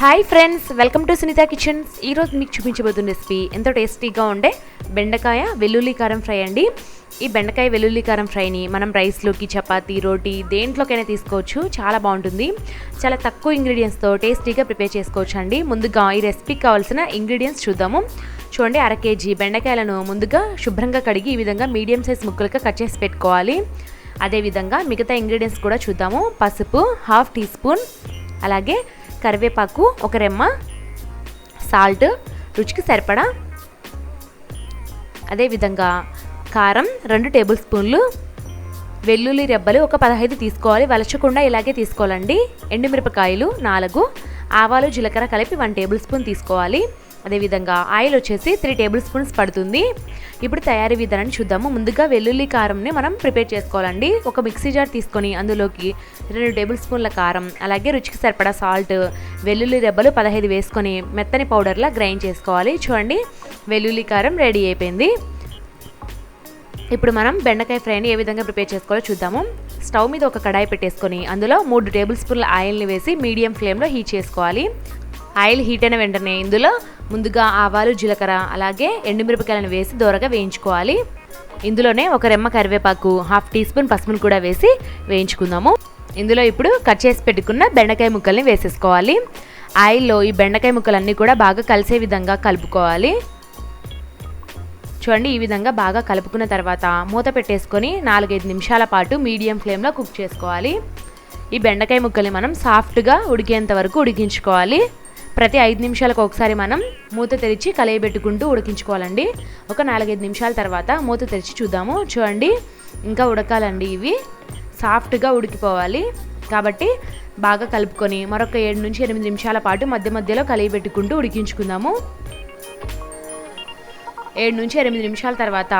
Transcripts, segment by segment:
Hi friends welcome to Sunitha kitchens ఈరోజు మీకు చూపించబోతున్న recipe ఎంతో టేస్టీగా ఉండే బెండకాయ వెల్లుల్లి కారం ఫ్రై అండి. ఈ బెండకాయ వెల్లుల్లి కారం ఫ్రైని మనం రైస్లోకి చపాతీ రోటీ దేంట్లోకైనా తీసుకోవచ్చు. చాలా బాగుంటుంది. చాలా తక్కువ ఇంగ్రీడియంట్స్తో టేస్టీగా ప్రిపేర్ చేసుకోవచ్చు అండి. ముందుగా ఈ రెసిపీకి కావాల్సిన ఇంగ్రీడియంట్స్ చూద్దాము. చూడండి అర కేజీ బెండకాయలను ముందుగా శుభ్రంగా కడిగి ఈ విధంగా మీడియం సైజ్ ముక్కలుగా కట్ చేసి పెట్టుకోవాలి. అదేవిధంగా మిగతా ఇంగ్రీడియంట్స్ కూడా చూద్దాము. పసుపు హాఫ్ టీ స్పూన్ అలాగే కరివేపాకు ఒక రెమ్మ సాల్ట్ రుచికి సరిపడా అదేవిధంగా కారం రెండు టేబుల్ స్పూన్లు వెల్లుల్లి రెబ్బలు ఒక పదహైదు తీసుకోవాలి. వలచకుండా ఇలాగే తీసుకోవాలండి. ఎండుమిరపకాయలు నాలుగు ఆవాలు జీలకర్ర కలిపి వన్ టేబుల్ స్పూన్ తీసుకోవాలి. అదేవిధంగా ఆయిల్ వచ్చేసి త్రీ టేబుల్ స్పూన్స్ పడుతుంది. ఇప్పుడు తయారీ విధానాన్ని చూద్దాము. ముందుగా వెల్లుల్లి కారంని మనం ప్రిపేర్ చేసుకోవాలండి. ఒక మిక్సీ జార్ తీసుకొని అందులోకి రెండు టేబుల్ స్పూన్ల కారం అలాగే రుచికి సరిపడా సాల్ట్ వెల్లుల్లి రెబ్బలు పదహైదు వేసుకొని మెత్తని పౌడర్లా గ్రైండ్ చేసుకోవాలి. చూడండి వెల్లుల్లి కారం రెడీ అయిపోయింది. ఇప్పుడు మనం బెండకాయ ఫ్రైని ఏ విధంగా ప్రిపేర్ చేసుకోవాలో చూద్దాము. స్టవ్ మీద ఒక కడాయి పెట్టేసుకొని అందులో మూడు టేబుల్ స్పూన్ల ఆయిల్ని వేసి మీడియం ఫ్లేమ్లో హీట్ చేసుకోవాలి. ఆయిల్ హీట్ అయిన వెంటనే ఇందులో ముందుగా ఆవాలు జీలకర్ర అలాగే ఎండుమిరపకాయలను వేసి దోరగా వేయించుకోవాలి. ఇందులోనే ఒక రెమ్మ కరివేపాకు హాఫ్ టీ స్పూన్ పసుపును కూడా వేసి వేయించుకుందాము. ఇందులో ఇప్పుడు కట్ చేసి పెట్టుకున్న బెండకాయ ముక్కల్ని వేసేసుకోవాలి. ఆయిల్లో ఈ బెండకాయ ముక్కలన్నీ కూడా బాగా కలిసే విధంగా కలుపుకోవాలి. చూడండి ఈ విధంగా బాగా కలుపుకున్న తర్వాత మూత పెట్టేసుకొని నాలుగైదు నిమిషాల పాటు మీడియం ఫ్లేమ్లో కుక్ చేసుకోవాలి. ఈ బెండకాయ ముక్కల్ని మనం సాఫ్ట్గా ఉడికేంత వరకు ఉడికించుకోవాలి. ప్రతి ఐదు నిమిషాలకు ఒకసారి మనం మూత తెరిచి కలయబెట్టుకుంటూ ఉడికించుకోవాలండి. ఒక నాలుగైదు నిమిషాల తర్వాత మూత తెరిచి చూద్దాము. చూడండి ఇంకా ఉడకాలండి ఇవి. సాఫ్ట్గా ఉడికిపోవాలి. కాబట్టి బాగా కలుపుకొని మరొక ఏడు నుంచి ఎనిమిది నిమిషాల పాటు మధ్య మధ్యలో కలియబెట్టుకుంటూ ఉడికించుకుందాము. ఏడు నుంచి ఎనిమిది నిమిషాల తర్వాత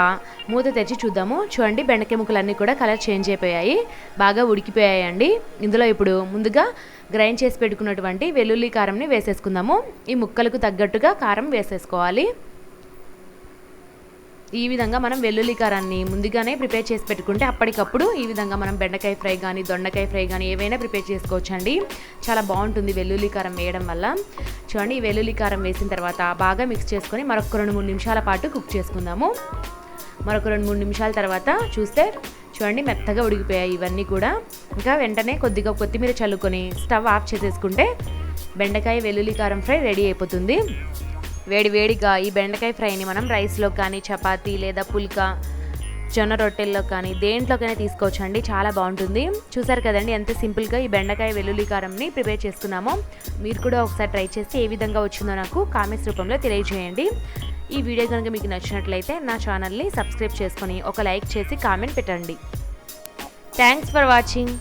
మూత తెరిచి చూద్దాము. చూడండి బెండకాయ ముక్కలన్నీ కూడా కలర్ చేంజ్ అయిపోయాయి. బాగా ఉడికిపోయాయండి. ఇందులో ఇప్పుడు ముందుగా గ్రైండ్ చేసి పెట్టుకున్నటువంటి వెల్లుల్లి కారంని వేసేసుకుందాము. ఈ ముక్కలకు తగ్గట్టుగా కారం వేసేసుకోవాలి. ఈ విధంగా మనం వెల్లుల్లి కారాన్ని ముందుగానే ప్రిపేర్ చేసి పెట్టుకుంటే అప్పటికప్పుడు ఈ విధంగా మనం బెండకాయ ఫ్రై కానీ దొండకాయ ఫ్రై కానీ ఏవైనా ప్రిపేర్ చేసుకోవచ్చండి. చాలా బాగుంటుంది వెల్లుల్లి కారం వేయడం వల్ల. చూడండి ఈ వెల్లుల్లి కారం వేసిన తర్వాత బాగా మిక్స్ చేసుకొని మరొక రెండు మూడు నిమిషాల పాటు కుక్ చేసుకుందాము. మరొక రెండు మూడు నిమిషాల తర్వాత చూస్తే చూడండి మెత్తగా ఉడికిపోయాయి ఇవన్నీ కూడా. ఇంకా వెంటనే కొద్దిగా కొత్తిమీర చల్లుకొని స్టవ్ ఆఫ్ చేసేసుకుంటే బెండకాయ వెల్లుల్లి కారం ఫ్రై రెడీ అయిపోతుంది. వేడివేడిగా ఈ బెండకాయ ఫ్రైని మనం రైస్లో కానీ చపాతీ లేదా పుల్కా జొన్న రొట్టెల్లో కానీ దేంట్లోకైనా తీసుకోవచ్చు అండి చాలా బాగుంటుంది. చూసారు కదండి ఎంత సింపుల్గా ఈ బెండకాయ వెల్లుల్లి కారంని ప్రిపేర్ చేసుకున్నామో. మీరు కూడా ఒకసారి ట్రై చేసి ఏ విధంగా వచ్చిందో నాకు కామెంట్స్ రూపంలో తెలియజేయండి. ఈ వీడియో కనుక మీకు నచ్చినట్లయితే నా ఛానల్ని సబ్స్క్రైబ్ చేసుకొని ఒక లైక్ చేసి కామెంట్ పెట్టండి. Thanks for watching.